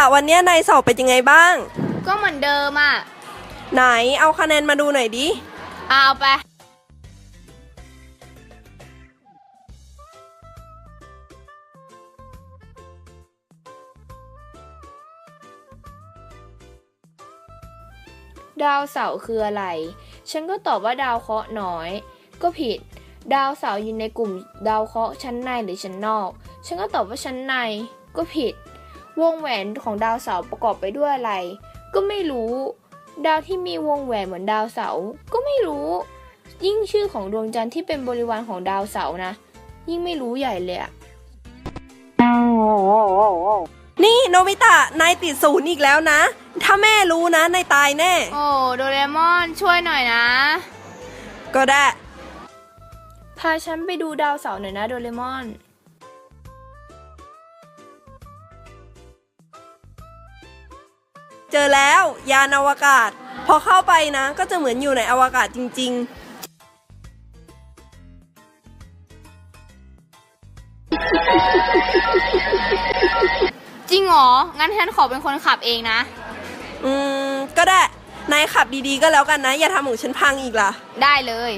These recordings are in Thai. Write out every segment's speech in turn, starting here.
ะ วันเนี้ยนายสอบเป็นยังไงบ้าง ก็เหมือนเดิมอะ ไหนเอาคะแนนมาดูหน่อยดิ เอาไป ดาวเสาร์คืออะไร ฉันก็ตอบว่าดาวเคราะห์น้อย ก็ผิด ดาวเสาร์อยู่ในกลุ่ม ดาวเคราะห์ชั้นในหรือชั้นนอก ฉันก็ตอบว่าชั้นใน ก็ผิด วงแหวนของดาวเสาร์ประกอบไปด้วยอะไร ก็ไม่รู้ ดาวที่มีวงแหวนเหมือนดาวเสาร์ก็ไม่รู้ ยิ่งชื่อของดวงจันทร์ที่เป็นบริวารของดาวเสาร์นะ ยิ่งไม่รู้ใหญ่เลยอะนี่โนบิตะ นายติดศูนย์อีกแล้วนะ ถ้าแม่รู้นะ นายตายแน่ โอ้โดเรมอนช่วยหน่อยนะ ก็ได้ พาฉันไปดูดาวเสาร์หน่อยนะโดเรมอน เจอแล้วยานอวกาศ พอเข้าไปนะ ก็จะเหมือนอยู่ในอวกาศจริงจริงเหรอ งั้นฉันขอเป็นคนขับเองนะๆอืม ก็ได้ นายขับดีๆก็แล้วกันนะ อย่าทำของฉันพังอีกล่ะ ได้เลย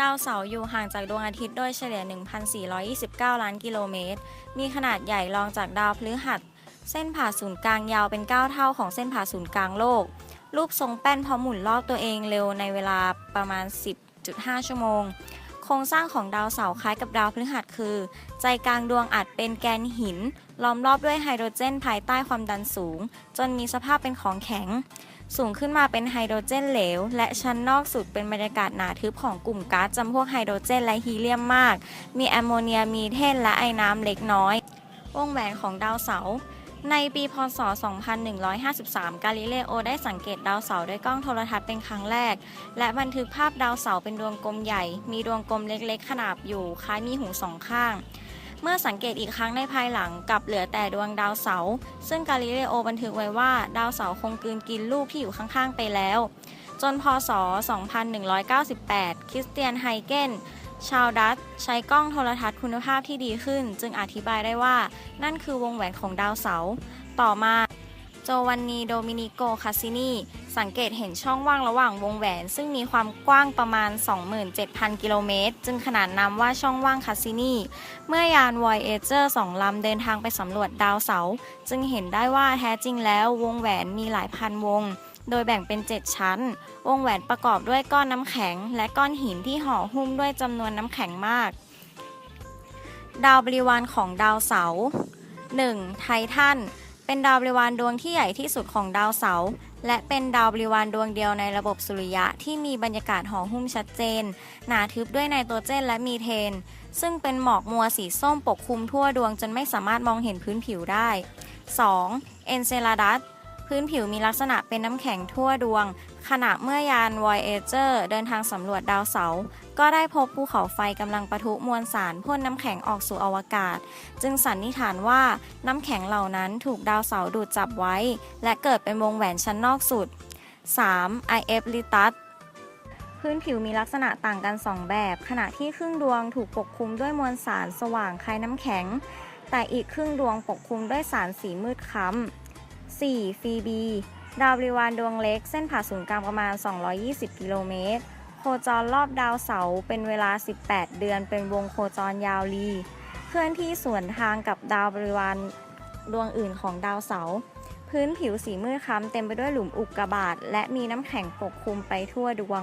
ดาวเสาร์อยู่ห่างจากดวงอาทิตย์โดยเฉลี่ย 1,429 ล้านกิโลเมตร มีขนาดใหญ่รองจากดาวพฤหัส เส้นผ่าศูนย์กลางยาวเป็น 9 เท่าของเส้นผ่าศูนย์กลางโลก รูปทรงแป้นพราะหมุนรอบตัวเองเร็วในเวลาประมาณ 10.5 ชั่วโมง โครงสร้างของดาวเสาร์คล้ายกับดาวพฤหัสคือ ใจกลางดวงอาจเป็นแกนหิน ล้อมรอบด้วยไฮโดรเจนภายใต้ความดันสูง จนมีสภาพเป็นของแข็ง สูงขึ้นมาเป็นไฮโดรเจนเหลว และชั้นนอกสุดเป็นบรรยากาศหนาทึบของกลุ่มก๊าซจำพวกไฮโดรเจนและฮีเลียมมาก มีแอมโมเนีย มีเทนและไอน้ำเล็กน้อย วงแหวนของดาวเสาร์ในปีพศ 2153 กาลิเลโอได้สังเกตดาวเสาร์ด้วยกล้องโทรทัศน์เป็นครั้งแรก และบันทึกภาพดาวเสาร์เป็นดวงกลมใหญ่ มีดวงกลมเล็กๆ ขนาบอยู่ คล้ายมีหูสองข้าง เมื่อสังเกตอีกครั้งในภายหลังกับเหลือแต่ดวงดาวเสาร์ซึ่งกาลิเลโอบันทึกไว้ว่าดาวเสาร์คงกลืนกินลูกที่อยู่ข้างๆไปแล้ว จนพศ 2198 คริสเตียนไฮเกนชาวดัตใช้กล้องโทรทัศน์คุณภาพที่ดีขึ้น จึงอธิบายได้ว่านั่นคือวงแหวนของดาวเสาร์ต่อมา โจวันนีโดมินิโก คาซินีสังเกตเห็นช่องว่างระหว่างวงแหวน ซึ่งมีความกว้างประมาณ 27,000 กิโลเมตร จึงขนานนามว่าช่องว่างคาซินีเมื่อยาน Voyager 2ลำเดินทางไปสำรวจดาวเสาร์จึงเห็นได้ว่าแท้จริงแล้ววงแหวนมีหลายพันวง โดยแบ่งเป็น 7 ชั้น วงแหวนประกอบด้วยก้อนน้ำแข็ง และก้อนหินที่ห่อหุ้มด้วยจำนวนน้ำแข็งมาก ดาวบริวารของดาวเสาร์ 1. ไททัน เป็นดาวบริวารดวงที่ใหญ่ที่สุดของดาวเสาร์และเป็นดาวบริวารดวงเดียวในระบบสุริยะที่มีบรรยากาศห่อหุ้มชัดเจน หนาทึบด้วยไนโตรเจนและมีเทน ซึ่งเป็นหมอกมัวสีส้มปกคลุมทั่วดวงจนไม่สามารถมองเห็นพื้นผิวได้ 2. เอนเซลาดัส พื้นผิวมีลักษณะเป็นน้ำแข็งทั่วดวง ขณะเมื่อยาน Voyager เดินทางสำรวจดาวเสาร์ก็ได้พบภูเขาไฟกำลังปะทุมวลสารพ่นน้ำแข็งออกสู่อวกาศ จึงสันนิษฐานว่าน้ำแข็งเหล่านั้นถูกดาวเสาร์ดูดจับไว้ และเกิดเป็นวงแหวนชั้นนอกสุด 3. IF Litus พื้นผิวมีลักษณะต่างกัน 2 แบบ ขณะที่ครึ่งดวงถูกปกคลุมด้วยมวลสารสว่างคล้ายน้ำแข็ง แต่อีกครึ่งดวงปกคลุมด้วยสารสีมืดคล้ำ 4. ฟีบี ดาวบริวารดวงเล็ก เส้นผ่าศูนย์กลางประมาณ 220 กิโลเมตร โคจรรอบดาวเสาร์เป็นเวลา 18 เดือนเป็นวงโคจรยาวลีเคลื่อนที่สวนทางกับดาวบริวารดวงอื่นของดาวเสาร์พื้นผิวสีมืดคล้ำเต็มไปด้วยหลุมอุกกาบาตและมีน้ำแข็งปกคลุมไปทั่วดวง